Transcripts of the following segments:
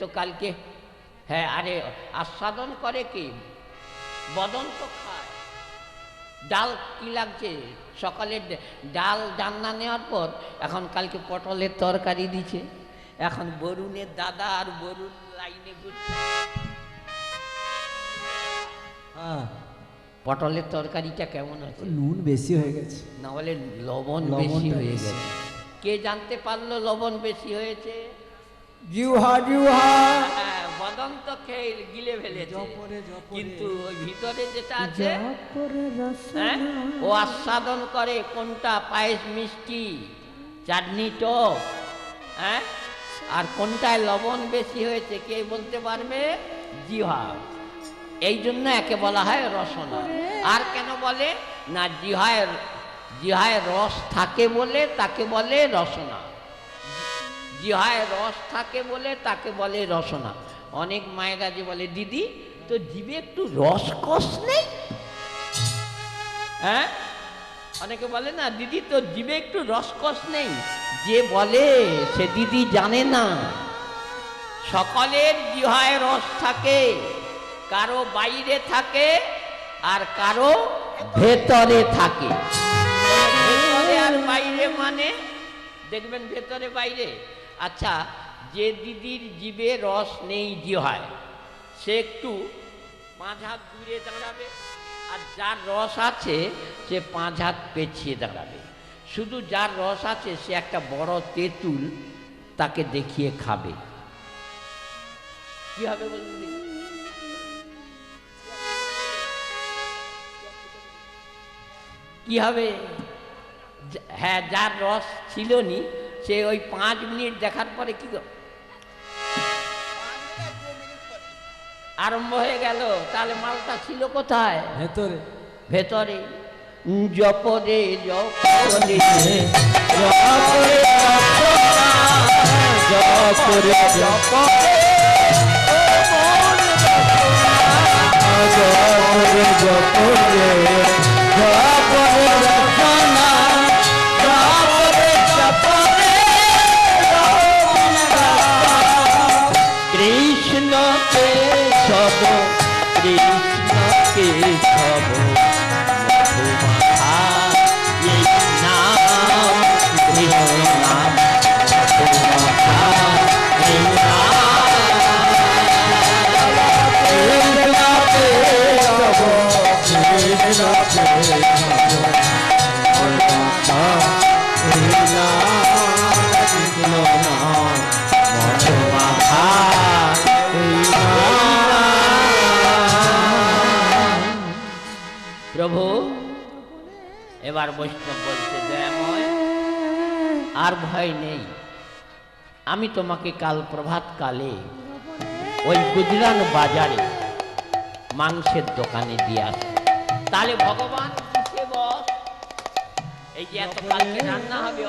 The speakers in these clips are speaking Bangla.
তো কালকে। হ্যাঁ আরে আস্বাদন করে কি? বদন তো খায়। ডাল কি লাগছে? সকালে ডাল রান্না নেওয়ার পর এখন কালকে পটলের তরকারি দিছে। এখন বরুণের দাদা আর বরুণ লাইনে ঘুরছে। হ্যাঁ পটলের তরকারিটা কেমন আছে? নুন বেশি হয়ে গেছে। না বলে লবণ বেশি হয়ে গেছে। কে জানতে পারল লবণ বেশি হয়েছে? জিউহা জিউহা হ্যাঁ, বদন তো গিলে ফেলেছে। জপরে, জপরে। কিন্তু ওই ভিতরে যেটা আছে হ্যাঁ ও আস্বাদন করে কোনটা পায়েস মিষ্টি চাটনি টক হ্যাঁ আর কোনটায় লবণ বেশি হয়েছে কে বলতে পারবে? জিহা। এই জন্য একে বলা হয় রসনা। আর কেন বলে? না জিহায় জিহায় রস থাকে বলে তাকে বলে রসনা। জিহায় রস থাকে বলে তাকে বলে রসনা। অনেক মায়েরা যে বলে, দিদি তো জিভে একটু রসকস নেই? হ্যাঁ? অনেকে বলে, না, দিদি তো জিভে একটু রসকস নেই। যে বলে, সে দিদি জানে না। সকলের জিহায় রস থাকে, কারও বাইরে থাকে আর কারও ভেতরে থাকে। ভেতরে আর বাইরে মানে দেখবেন ভেতরে বাইরে। আচ্ছা যে দিদির জিভে রস নেই যে হয়, সে একটু পাঁচ হাত দূরে দাঁড়াবে আর যার রস আছে, সে পাঁচ হাত পেছিয়ে দাঁড়াবে। শুধু যার রস আছে, সে একটা বড় তেঁতুল তাকে দেখিয়ে খাবে। কি হবে বলুন কি হবে? হ্যাঁ যার রস ছিল নি সে ওই পাঁচ মিনিট দেখার পরে কি গো- আরম্ভ হয়ে গেল তাহলে মালটা ছিল কোথায়? ভেতরে। ভেতরে। জপরে জপরে জপরে জপরে জপরে জপরে trouble. এবার বৈষ্ণব বলছে আর ভয় নেই। আমি তোমাকে কাল প্রভাত কালে ওই গুজরান বাজারে মাংসের দোকানে দিয়ে আসি তাহলে ভগবান এই যে এত কালকে রান্না হবে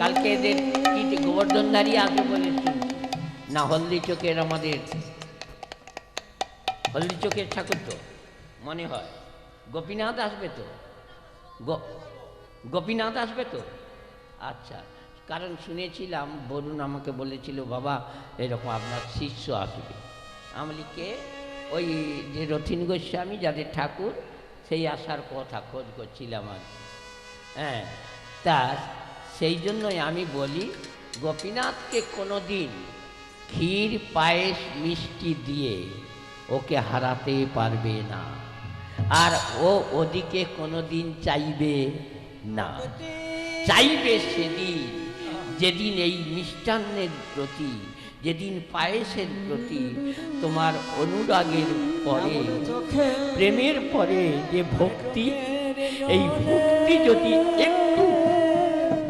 কালকে এদের গোবর্ধন দাঁড়িয়ে আসবে বলে না, হলদি চোখের আমাদের, হলদি চোখের ঠাকুর তো, মনে হয়। গোপীনাথ আসবে তো? গোপীনাথ আসবে তো? আচ্ছা কারণ শুনেছিলাম, বরুণ আমাকে বলেছিল, বাবা, এরকম আপনার শিষ্য আসবে। আমি কে? ওই যে রথিন গোস্বামী, যাদের ঠাকুর, সেই আসার কথা খোঁজ করছিলাম আর। হ্যাঁ তা সেই জন্যই আমি বলি, গোপীনাথকে কোনো দিন ক্ষীর, পায়েস, মিষ্টি দিয়ে ওকে হারাতে পারবে না। আর ও ওদিকে কোনো দিন চাইবে না। চাইবে সেদিন, যেদিন এই মিষ্টান্নের প্রতি, যেদিন পায়েসের প্রতি তোমার অনুরাগের পরে, প্রেমের পরে যে ভক্তি, এই ভক্তি যদি একটু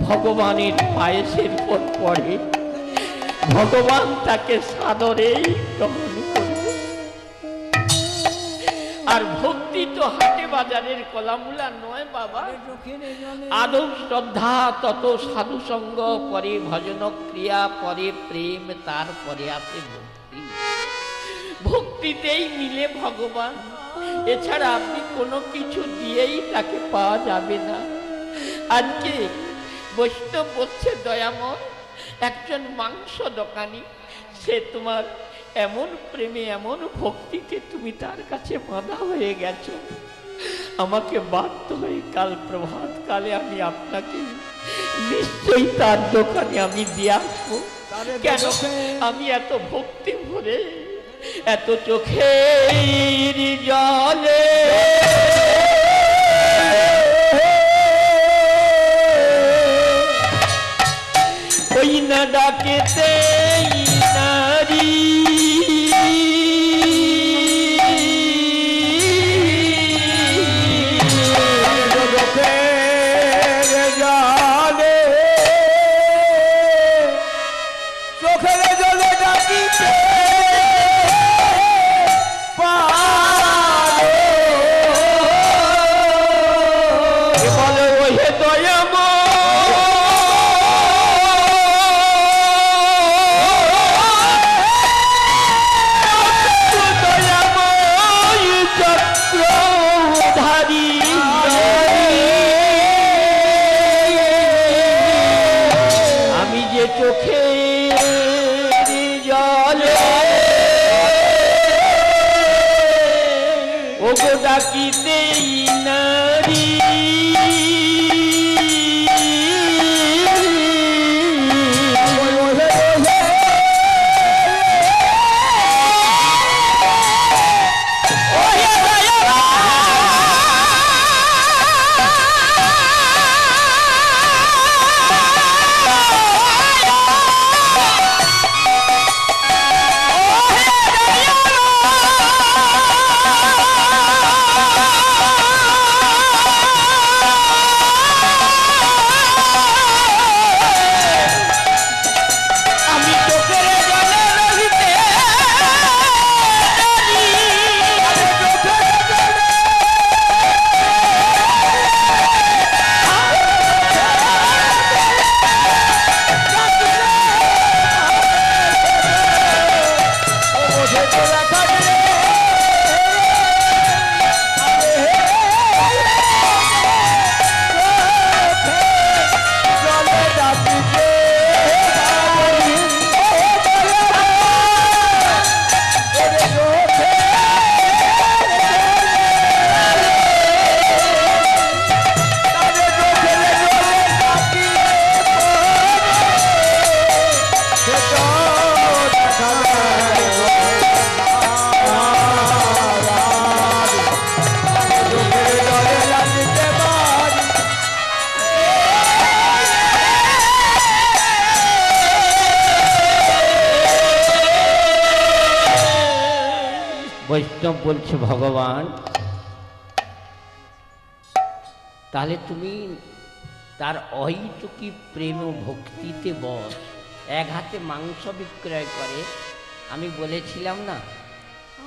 ভগবানের পায়েসের পর পড়ে, ভগবান তাকে সাদরেই গ্রহণ আর ভক্তি তো হাটে বাজারের কলামুলা নয় বাবা। আদৌ শ্রদ্ধা তত সাধু সঙ্গ, পরে ভজন ক্রিয়া, পরে প্রেম, তারপরে আসে ভক্তি। ভক্তিতেই মিলে ভগবান। এছাড়া আপনি কোনো কিছু দিয়েই তাকে পাওয়া যাবে না। আজকে বৈষ্ণব বলছে, দয়াময়, একজন মাংস দোকানি, সে তোমার এমন প্রেমে এমন ভক্তিতে তুমি তার কাছে বাঁধা হয়ে গেছো। আমাকে বাধ্য হয়ে কাল প্রভাত কালে আমি আপনাকে নিশ্চয়ই তার দোকানে আমি দিয়ে আসব। কেন? আমি এত ভক্তি ভরে এত চোখে জলে। ওই না ডাকেতে বলছে, ভগবান? তাহলে তুমি তার অহিটুকি প্রেম ভক্তিতে বস। এক হাতে মাংস বিক্রয় করে। আমি বলেছিলাম না,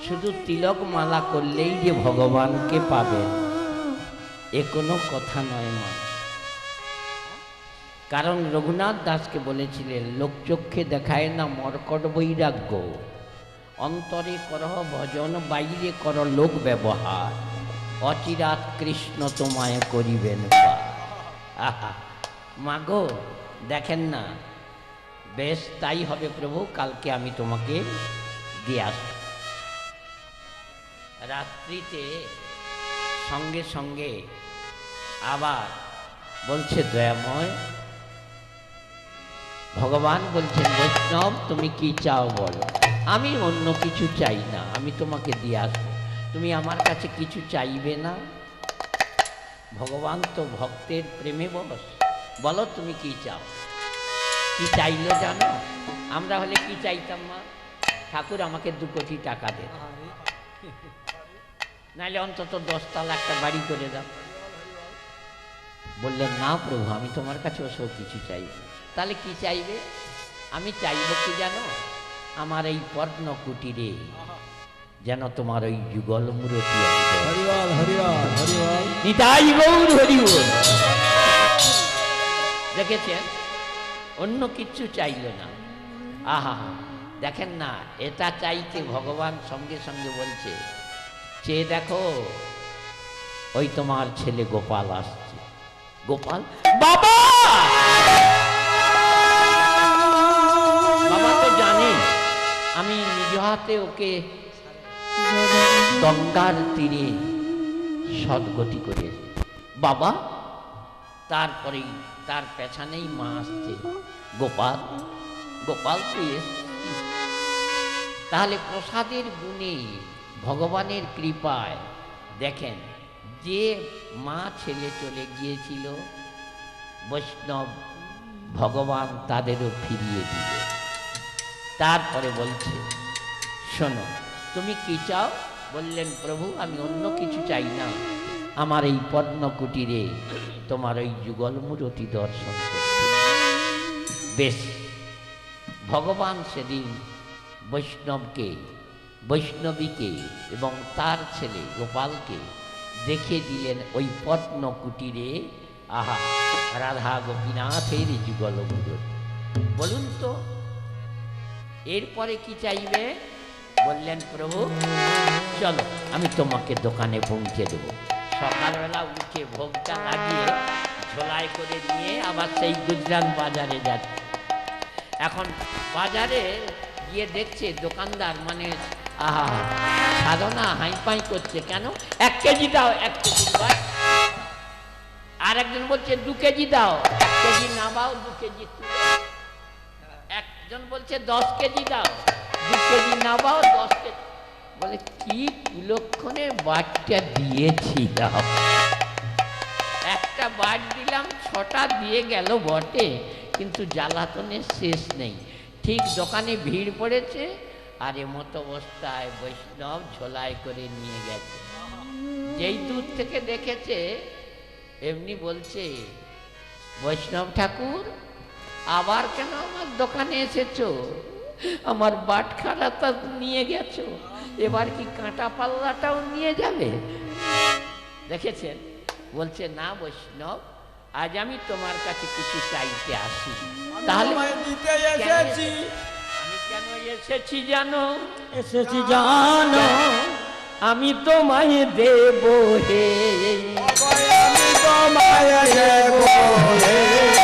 শুধু তিলক মালা করলেই যে ভগবানকে পাবে। এ কোনো কথা নয় মা। কারণ রঘুনাথ দাসকে বলেছিলেন, লোকচক্ষে দেখায় না মর্কট বৈরাগ্য। অন্তরে করহ ভজন, বাইরে কর লোক ব্যবহার। অচিরাত কৃষ্ণ তোমায় করিবেন মাগো, দেখেন না, বেশ তাই হবে প্রভু, কালকে আমি তোমাকে দিয়ে আসব। রাত্রিতে সঙ্গে সঙ্গে আবার বলছে, দয়াময়, ভগবান বলছেন, বৈষ্ণব, তুমি কি চাও বলো? আমি অন্য কিছু চাই না, আমি তোমাকে দিয়ে আসব। তুমি আমার কাছে কিছু চাইবে না? ভগবান তো ভক্তের প্রেমে বস। বলো তুমি কি চাও? কি চাইলে জানো? আমরা হলে কি চাইতাম মা? ঠাকুর আমাকে দু কোটি টাকা দেন। নাহলে অন্তত দশতলা একটা বাড়ি করে দাও। বললেন, না প্রভু, আমি তোমার কাছে ওসব কিছু চাইব। তাহলে কি চাইবে? আমি চাইব কি জানো? আমার এই পর্ণ কুটিরে যেন তোমার ওই যুগল মূরতি নিতাই গৌর দেখেছেন? অন্য কিচ্ছু চাইল না। আহা দেখেন না এটা চাইতে ভগবান সঙ্গে সঙ্গে বলছে চেয়ে দেখো ওই তোমার ছেলে গোপাল আসছে। গোপাল বাবা! হাতে ওকে গঙ্গার তীরে সদ্গতি করে। বাবা, তারপরেই তার পেছনেই মা আসছে। গোপাল গোপাল তুই। তাহলে প্রসাদের গুণে ভগবানের কৃপায় দেখেন, যে মা ছেলে চলে গিয়েছিল, বৈষ্ণব ভগবান তাদেরও ফিরিয়ে দিবে। তারপরে বলছে শোনো, তুমি কি চাও? বললেন, প্রভু, আমি অন্য কিছু চাই না। আমার এই পদ্ম কুটিরে তোমার ওই যুগল মূরতি দর্শন বেশ, ভগবান সেদিন বৈষ্ণবকে, বৈষ্ণবীকে এবং তার ছেলে গোপালকে দেখে দিলেন ওই পদ্ম কুটিরে আহা, রাধা গোপীনাথের যুগল মূরতি বলুন তো, এরপরে কি চাইবে? বললেন, প্রভু, চলো, আমি তোমাকে দোকানে পৌঁছে দেবো। সকালবেলা উঠে ভোগটা লাগিয়ে ঝোলাই করে নিয়ে আবার সেই গুজরাট বাজারে যাচ্ছে। এখন বাজারে গিয়ে দেখছে দোকানদার মানে আহা, সাধনা হাইপাই করছে। কেন? এক কেজি দাও, এক কেজি দাও। আর একজন বলছে, দু কেজি দাও, এক কেজি নামাও, দু কেজি একজন বলছে, দশ কেজি দাও। কেজি নামাও দশ কেজি বলে, কি কুলক্ষণে বাটটা দিয়েছিলাম? একটা বাট দিলাম, ছটা দিয়ে গেল বটে, কিন্তু জ্বালাতনের শেষ নেই। ঠিক দোকানে ভিড় পড়েছে, আর এমত অবস্থায় বৈষ্ণব ঝোলাই করে নিয়ে গেছে। যেই দূর থেকে দেখেছে, এমনি বলছে, বৈষ্ণব ঠাকুর, আবার কেন আমার দোকানে এসেছ? আমার বাটখারাটা নিয়ে গেছো। এবার কি কাঁটা পাল্লাটাও নিয়ে যাবে? দেখেছেন? বলছে না বৈষ্ণব আজ আমি তোমার কাছে কিছু চাইতে আসি। তাহলে এসেছি? আমি কেন এসেছি জানো? এসেছি জানো? আমি তোমায় দেব হে। আমি তোমায় দেব হে।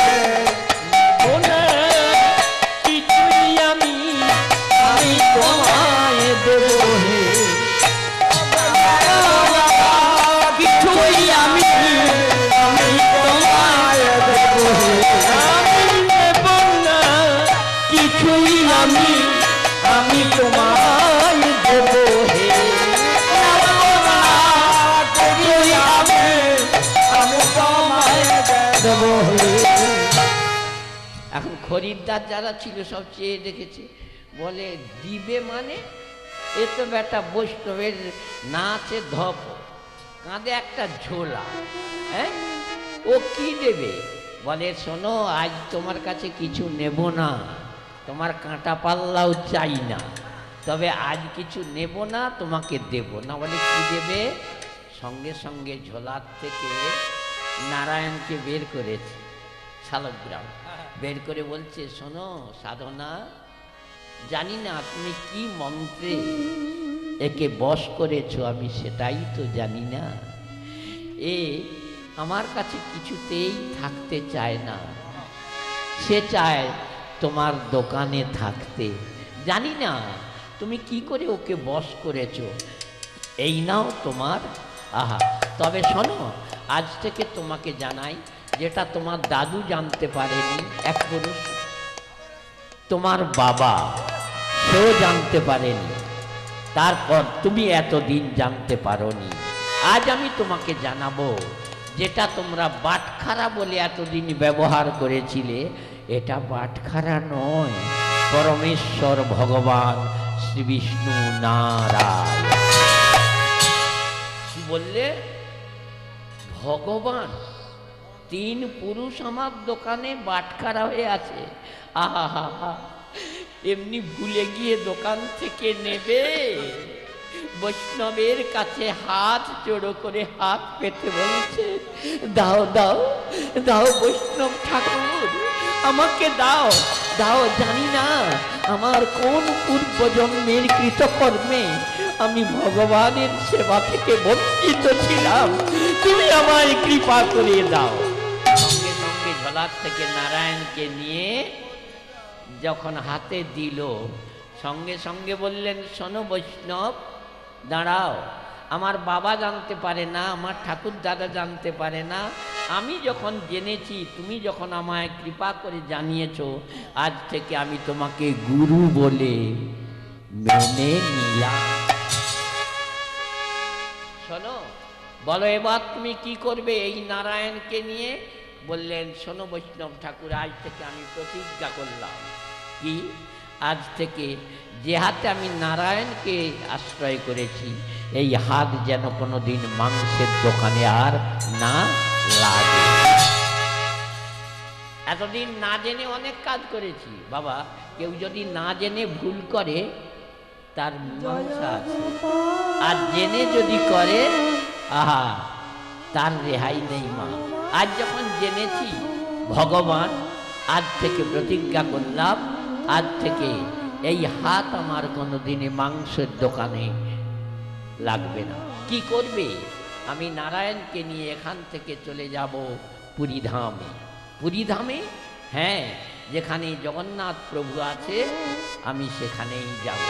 খরিদ্দার যারা ছিল সব চেয়ে দেখেছে। বলে, দিবে মানে? এ তো বেটা বৈষ্ণবের নাচে ধপ। কাঁধে একটা ঝোলা হ্যাঁ? ও কি দেবে? বলে, শোনো, আজ তোমার কাছে কিছু নেব না। তোমার কাঁটা পাল্লাও চাই না। তবে আজ কিছু নেব না, তোমাকে দেব না। বলে, কি দেবে? সঙ্গে সঙ্গে ঝোলার থেকে নারায়ণকে বের করেছে শালগ্রাম। বের করে বলছে, শোনো সাধনা, জানি না তুমি কি মন্ত্রে একে বশ করেছ, আমি সেটাই তো জানি না। এ আমার কাছে কিছুতেই থাকতে চায় না। সে চায় তোমার দোকানে থাকতে। জানি না তুমি কি করে ওকে বশ করেছ। এই নাও তোমার, আহা। তবে শোনো, আজ থেকে তোমাকে জানাই যেটা তোমার দাদু জানতে পারেনি, এক পুরুষ। তোমার বাবা, সেও জানতে পারেনি। তারপর তুমি এতদিন জানতে পারোনি। আজ আমি তোমাকে জানাব, যেটা তোমরা বাটখারা বলে এতদিন ব্যবহার করেছিলে, এটা বাটখারা নয়, পরমেশ্বর ভগবান শ্রী বিষ্ণু নারায়ণ। কি বললে, ভগবান তিন পুরুষ আমার দোকানে বাটখারা হয়ে আছে। আহা এমনি ভুলে গিয়ে দোকান থেকে নেবে। বৈষ্ণবের কাছে হাত জোড়ো করে হাত পেতে বলছে, দাও দাও দাও বৈষ্ণব ঠাকুর, আমাকে দাও দাও, জানি না আমার কোন পূর্ব জন্মের কৃতকর্মে আমি ভগবানের সেবা থেকে বঞ্চিত ছিলাম। তুমি আমায় কৃপা করে দাও। ঝোলার থেকে নারায়ণকে নিয়ে যখন হাতে দিল, সঙ্গে সঙ্গে বললেন, শোনো বৈষ্ণব, দাঁড়াও। আমার বাবা জানতে পারে না, আমার ঠাকুর দাদা জানতে পারে না। আমি যখন জেনেছি, তুমি যখন আমায় কৃপা করে জানিয়েছো, আজ থেকে আমি তোমাকে গুরু বলে মেনে নিলাম। শোনো, বলো এবার তুমি কি করবে এই নারায়ণকে নিয়ে? বললেন, শোনো বৈষ্ণব ঠাকুর, আজ থেকে আমি প্রতিজ্ঞা করলাম কি, আজ থেকে যে হাতে আমি নারায়ণকে আশ্রয় করেছি, এই হাত যেন কোনো দিন মাংসের দোকানে আর না লাগে। এতদিন না জেনে অনেক কাজ করেছি। বাবা, কেউ যদি না জেনে ভুল করে, তার আর জেনে যদি করে, আহা, তার রেহাই নেই মা। আজ যখন জেনেছি ভগবান, আজ থেকে প্রতিজ্ঞা করলাম, আজ থেকে এই হাত আমার কোনো দিনে মাংসের দোকানে লাগবে না। কি করবে? আমি নারায়ণকে নিয়ে এখান থেকে চলে যাব পুরীধামে পুরীধামে হ্যাঁ যেখানে জগন্নাথ প্রভু আছে, আমি সেখানেই যাব।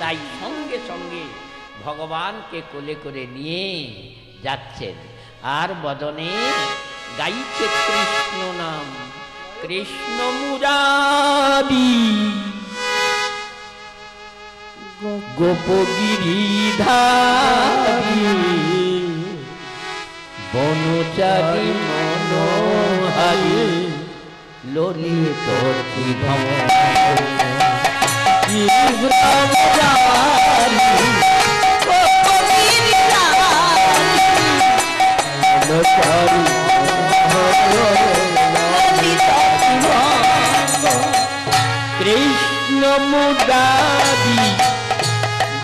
তাই সঙ্গে সঙ্গে ভগবানকে কোলে করে নিয়ে যাচ্ছেন। আর বদনে গাইছে কৃষ্ণ নাম কৃষ্ণ মুরারি। গোপগিরিধারী বনচারী মনোহারী ললিত কৃষ্ণ মুদারি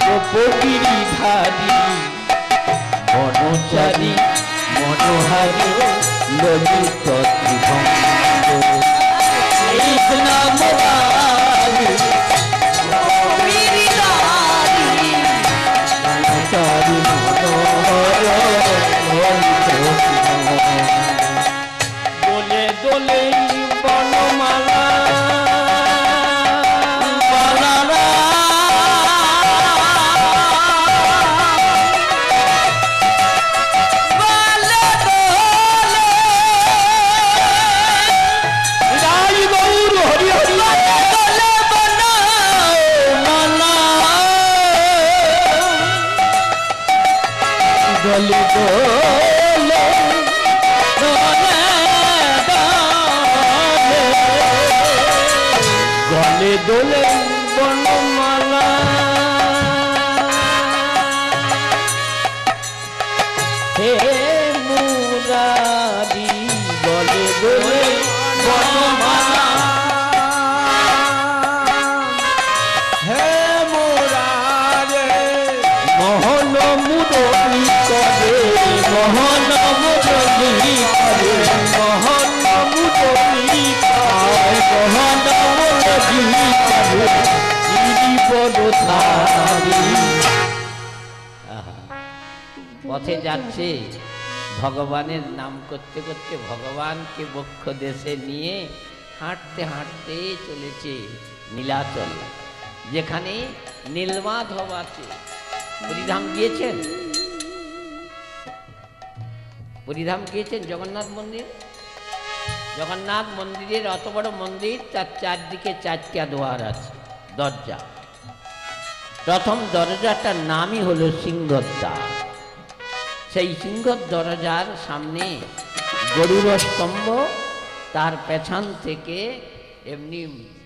গোপগিরিধারী বনচারী মনোহারী ললিত ত্রিভঙ্গ কৃষ্ণ মুরারি গলি দোলে দোলে দোলে বনমালা। হে মুরারি গলে দোলে পথে যাচ্ছে, ভগবানের নাম করতে করতে ভগবানকে বক্ষ দেশে নিয়ে হাঁটতে হাঁটতে চলেছে নীলাচল। যেখানে নীলমাধব আছে। পুরীধাম গিয়েছেন? পুরীধাম গিয়েছেন জগন্নাথ মন্দির? জগন্নাথ মন্দিরের অত বড় মন্দির, তার চারদিকে চারটা দোয়ার আছে, দরজা। প্রথম দরজাটার নামই হলো সিংহদ্বার। সেই সিংহ দরজার সামনে গরুর স্তম্ভ, তার পেছন থেকে এমনি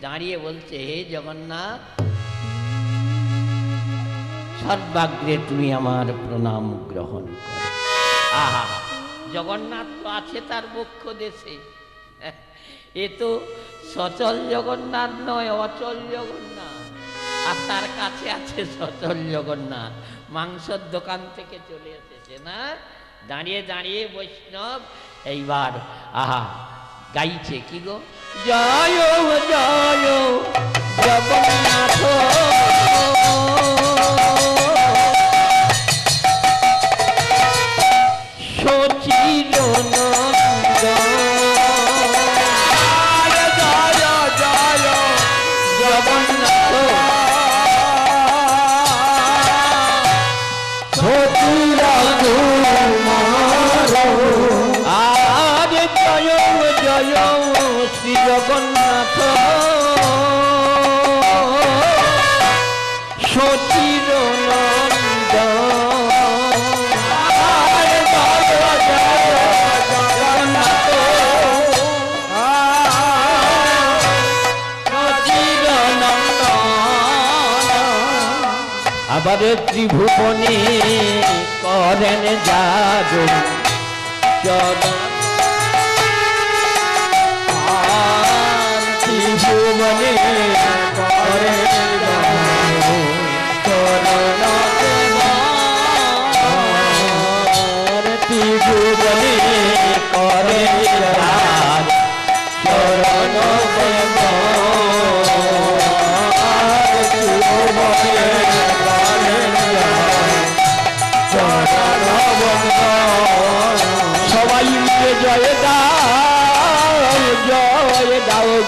দাঁড়িয়ে বলছে, হে জগন্নাথ, সর্বাগ্রে তুমি আমার প্রণাম গ্রহণ করো। আহা, জগন্নাথ তো আছে তার বক্ষ দেশে। এ তো সচল জগন্নাথ নয়, অচল জগন্নাথ। আর তার কাছে আছে সচল জগন্নাথ। মাংসর দোকান থেকে চলে এসেছে না? দাঁড়িয়ে দাঁড়িয়ে বৈষ্ণব, এইবার, আহা, গাইছে কি গো? জয় জয় জগন্নাথ আবার ত্রিভুবনে করেন যাদু চরণ। ত্রিভুবনে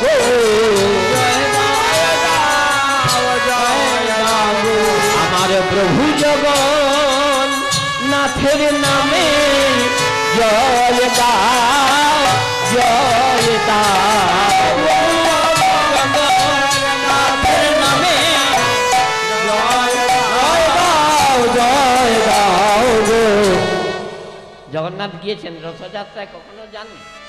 গো আমার প্রভু জগন নাথের নামে জয় দাও জয় জয় জগন্নাথ গিয়েছেন রথযাত্রায়, কখনো যাননি?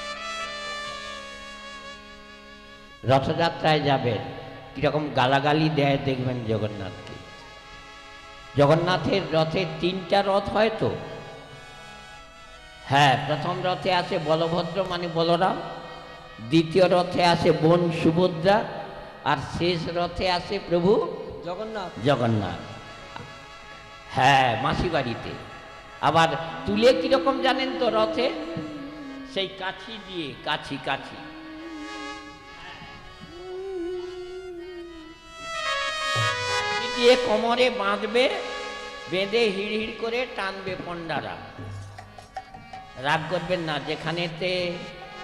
রথযাত্রায় যাবেন কীরকম গালাগালি দেয় দেখবেন জগন্নাথকে। জগন্নাথের রথের তিনটা রথ হয় তো? হ্যাঁ প্রথম রথে আসে বলভদ্র মানে বলরাম দ্বিতীয় রথে আসে বোন সুভদ্রা আর শেষ রথে আসে প্রভু জগন্নাথ। জগন্নাথ। হ্যাঁ মাসি বাড়িতে আবার তুলে কীরকম জানেন তো রথে? সেই কাছি দিয়ে কাছি কাছি দিয়ে কোমরে বাঁধবে, বেঁধে হিড় হিড় করে টানবে পণ্ডারা। রাগ করবেন না, যেখানেতে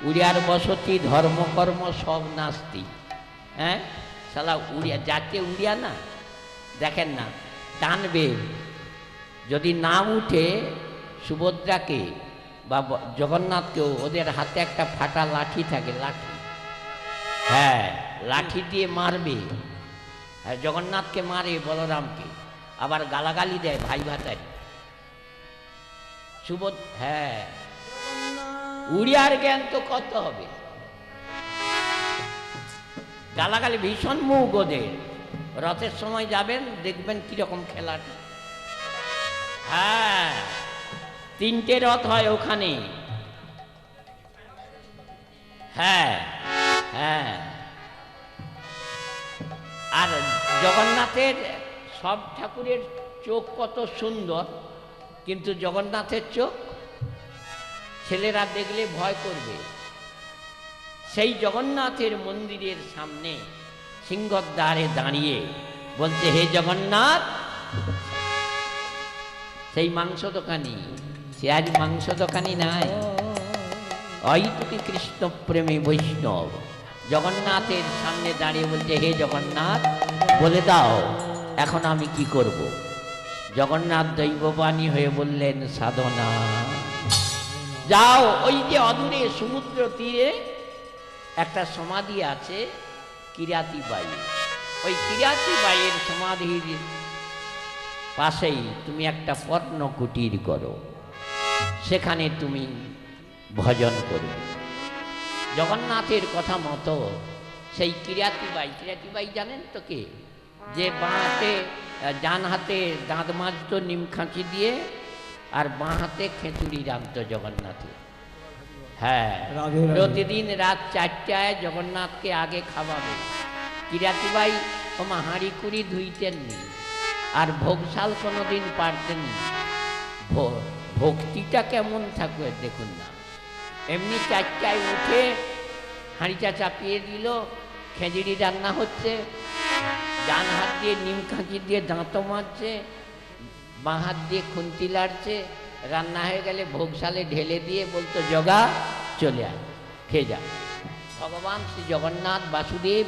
উড়িয়ার বসতি, ধর্মকর্ম সব নাস্তি। হ্যাঁ? সালা উড়িয়া, যাকে উড়িয়া না, দেখেন না, টানবে। যদি না উঠে সুভদ্রাকে বা, জগন্নাথকেও ওদের হাতে একটা ফাটা লাঠি থাকে, লাঠি। হ্যাঁ লাঠি দিয়ে মারবে। জগন্নাথকে মারে বলরামকে, আবার গালাগালি দেয় ভাই ভাতারি। সুবোধ হ্যাঁ। উড়িয়ার জ্ঞান তো কত হবে? গালাগালি ভীষণ মুখ ওদের। রথের সময় যাবেন, দেখবেন কীরকম খেলাটা। হ্যাঁ তিনটে রথ হয় ওখানে। হ্যাঁ হ্যাঁ। আর জগন্নাথের সব ঠাকুরের চোখ কত সুন্দর, কিন্তু জগন্নাথের চোখ ছেলেরা দেখলে ভয় করবে। সেই জগন্নাথের মন্দিরের সামনে সিংহদ্বারে দাঁড়িয়ে বলছে, হে জগন্নাথ, সেই মাংস দোকানি, সে আজ মাংস দোকানি নাই। অইতুকি কৃষ্ণ প্রেমী বৈষ্ণব। জগন্নাথের সামনে দাঁড়িয়ে বলছে, হে জগন্নাথ, বলে দাও, এখন আমি কি করব? জগন্নাথ দৈববাণী হয়ে বললেন, সাধনা, যাও, ওই যে অদূরে সমুদ্র তীরে একটা সমাধি আছে, কিরাতি বাই। ওই কিরাতি বাইয়ের সমাধির পাশেই তুমি একটা পর্ণ কুটির করো। সেখানে তুমি ভজন করো জগন্নাথের কথা মতো সেই কিরাতিবাই কিরাতিবাই জানেন তো কে? যে বাঁ হাতে ডান হাতে দাঁত মাজতো নিম খাঁচি দিয়ে আর বাঁ হাতে খেঁচুড়ি রাখতো জগন্নাথে। হ্যাঁ। প্রতিদিন রাত চারটায় জগন্নাথকে আগে খাওয়াবে। কিরাতিবাই ওমা হাঁড়ি কুড়ি ধুইতেন নি আর ভোগশাল কোনোদিন পারতেন ভক্তিটা কেমন থাকবে দেখুন না। এমনি চারটায় উঠে হাঁড়িটা চাপিয়ে দিল, খেজুরি রান্না হচ্ছে, ডান হাত দিয়ে নিম খাঁচি দিয়ে দাঁতও মারছে বাঁ হাত দিয়ে খুন্তি লাড়ছে, রান্না হয়ে গেলে ভোগশালে ঢেলে দিয়ে বলতো, জগা, চলে আয়, খেয়ে যা। ভগবান শ্রী জগন্নাথ বাসুদেব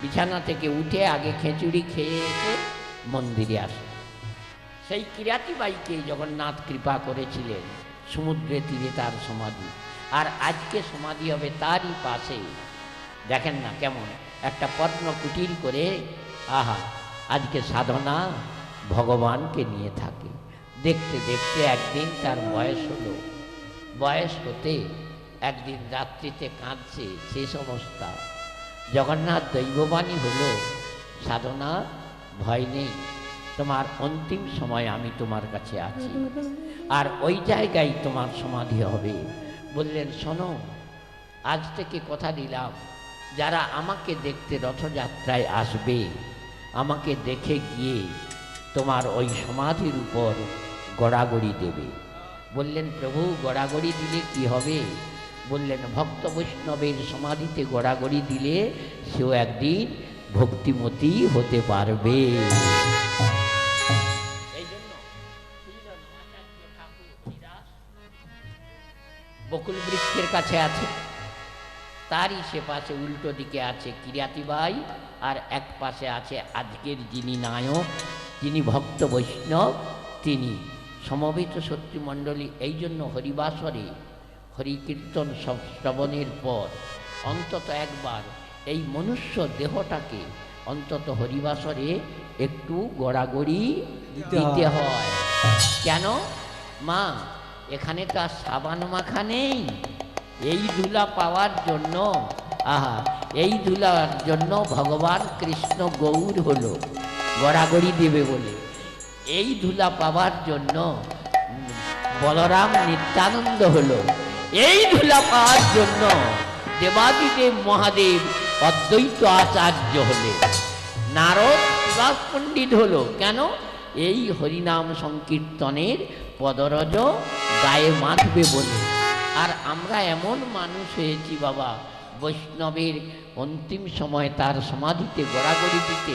বিছানা থেকে উঠে আগে খেচুড়ি খেয়ে এসে মন্দিরে আসে। সেই কিরাতিবাইকে জগন্নাথ কৃপা করেছিলেন সমুদ্রের তীরে তার সমাধি। আর আজকে সমাধি হবে তারই পাশে। দেখেন না কেমন? একটা পদ্ম কুটির করে, আহা, আজকে সাধনা ভগবানকে নিয়ে থাকে। দেখতে দেখতে একদিন তার বয়স হলো। বয়স হতে একদিন রাত্রিতে কাঁদছে শেষ অবস্থা জগন্নাথ দৈববাণী হলো, সাধনা, ভয় নেই। তোমার অন্তিম সময় আমি তোমার কাছে আছি। আর ওই জায়গায় তোমার সমাধি হবে। বললেন, শোনো, আজ থেকে কথা দিলাম, যারা আমাকে দেখতে রথযাত্রায় আসবে, আমাকে দেখে গিয়ে তোমার ওই সমাধির উপর গড়াগড়ি দেবে। বললেন, প্রভু, গড়াগড়ি দিলে কি হবে? বললেন, ভক্ত বৈষ্ণবের সমাধিতে গড়াগড়ি দিলে সেও একদিন ভক্তিমতী হতে পারবে। বকুল বৃক্ষের কাছে আছে। তারই সে পাশে উল্টো দিকে আছে কিরাতিবাই আর এক পাশে আছে আজকের যিনি নায়ক যিনি ভক্ত বৈষ্ণব তিনি সমবেত শত্রুমণ্ডলী এই জন্য হরিবাসরে হরিকীর্তন সব শ্রবণের পর অন্তত একবার এই মনুষ্য দেহটাকে অন্তত হরিবাসরে একটু গড়াগড়ি দিতে দিতে। হয়। কেন? মা এখানে তো আর সাবান মাখা নেই। এই ধুলা পাওয়ার জন্য, আহা, এই ধুলার জন্য ভগবান কৃষ্ণ গৌর হলো, গড়াগড়ি দেবে বলে। এই ধুলা পাওয়ার জন্য বলরাম নিত্যানন্দ হলো। এই ধুলা পাওয়ার জন্য দেবাদিদেব মহাদেব অদ্বৈত আচার্য হলে। নারদ পণ্ডিত হলো। কেন? এই হরিনাম সংকীর্তনের পদরজ গায়ে মাখবে বলে। আর আমরা এমন মানুষ হয়েছি বাবা বৈষ্ণবের অন্তিম সময় তার সমাধিতে গড়াগড়ি দিতে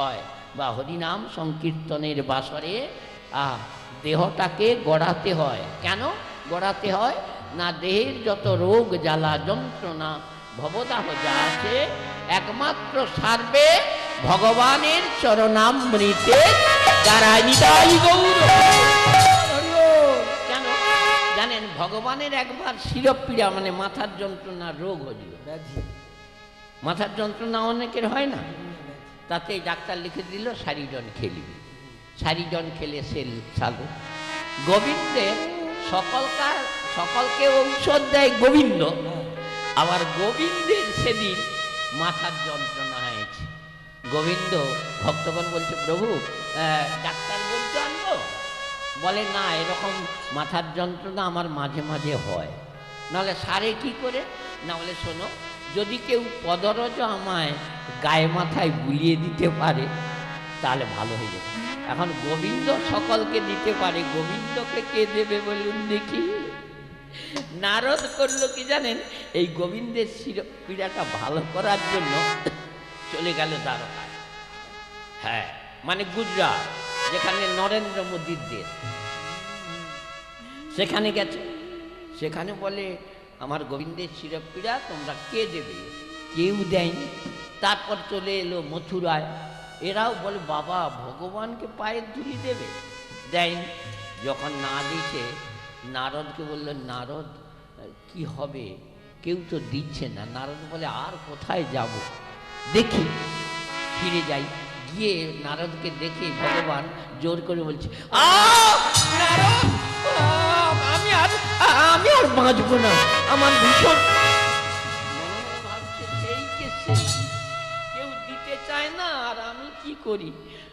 হয়। বা হরিনাম সংকীর্তনের বাসরে আহ, দেহটাকে গড়াতে হয়। কেন গড়াতে হয়? না দেহের যত রোগ জ্বালা যন্ত্রণা ভবদাহ যা আছে একমাত্র সারবে ভগবানের চরণামৃতে যারা নিতাই গৌর। কেন জানেন ভগবানের একবার শিরপীড়া মানে মাথার যন্ত্রণা রোগ হয়েছিল। মাথার যন্ত্রণা অনেকের হয় না? তাতে ডাক্তার লিখে দিল সারিজন খেলিবি সারিজন খেলে সেল চালু গোবিন্দের সকলকার সকলকে ঔষধ দেয় গোবিন্দ। আবার গোবিন্দের সেদিন মাথার যন্ত্রণা হয়েছে। গোবিন্দ ভক্তগণ বলছে প্রভু ডাক্তার বলে, না, এরকম মাথার যন্ত্রণা আমার মাঝে মাঝে হয়। নাহলে সারে কি করে? না বলে শোনো, যদি কেউ পদরজ আমায় গায়ে মাথায় বুলিয়ে দিতে পারে, তাহলে ভালো হয়ে যাবে। এখন গোবিন্দ সকলকে দিতে পারে। গোবিন্দকে কে দেবে বলুন দেখি? নারদ করল কি জানেন? এই গোবিন্দের শির- পীড়াটা ভালো করার জন্য চলে গেল দ্বারকায়। হ্যাঁ মানে গুজরাট। যেখানে নরেন্দ্র মোদীর দেশ। সেখানে গেছে। সেখানে বলে, আমার গোবিন্দের শিরপীড়া তোমরা কে দেবে? কেউ দেয়নি। তারপর চলে এলো মথুরায়। এরাও বলে, বাবা, ভগবানকে পায়ের ধুলি দেবে? দেয়নি। যখন না দিছে নারদকে বলল, নারদ, কি হবে? কেউ তো দিচ্ছে না। নারদ বলে, আর কোথায় যাব? দেখি, ফিরে যাই। গিয়ে নারদকে দেখে ভগবান জোর করে বলছে "আ, নারদ, আ, আমি আর আমি আর বাঁচবো না আমার ভীষণ। কেউ দিতে চায় না আর আমি কি করি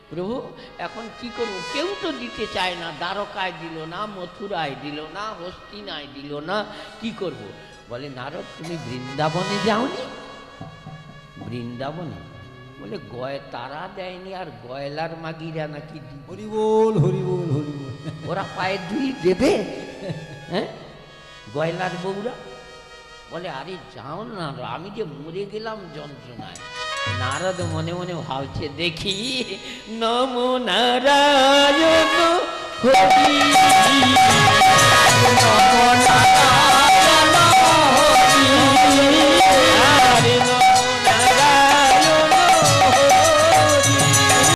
প্রভু এখন কি করব কেউ তো দিতে চায় না দ্বারকায় দিল না মথুরায় দিল না হস্তিনায় দিল না কি করব। বলে নারদ তুমি বৃন্দাবনে যাওনি বৃন্দাবনে বলে গয় তারা দেয়নি আর গয়লার মাগিরা নাকি দিবে। হরি বল হরি বল হরি বল ওরা পায়ের ধুলি দেবে হ্যাঁ? গয়লার বউরা বলে আরে যাও না আমি যে মরে গেলাম যন্ত্রণায়। নারদ মনে মনে ভাবছে দেখি নম নারায়ণ হরি নম নারায়ণ।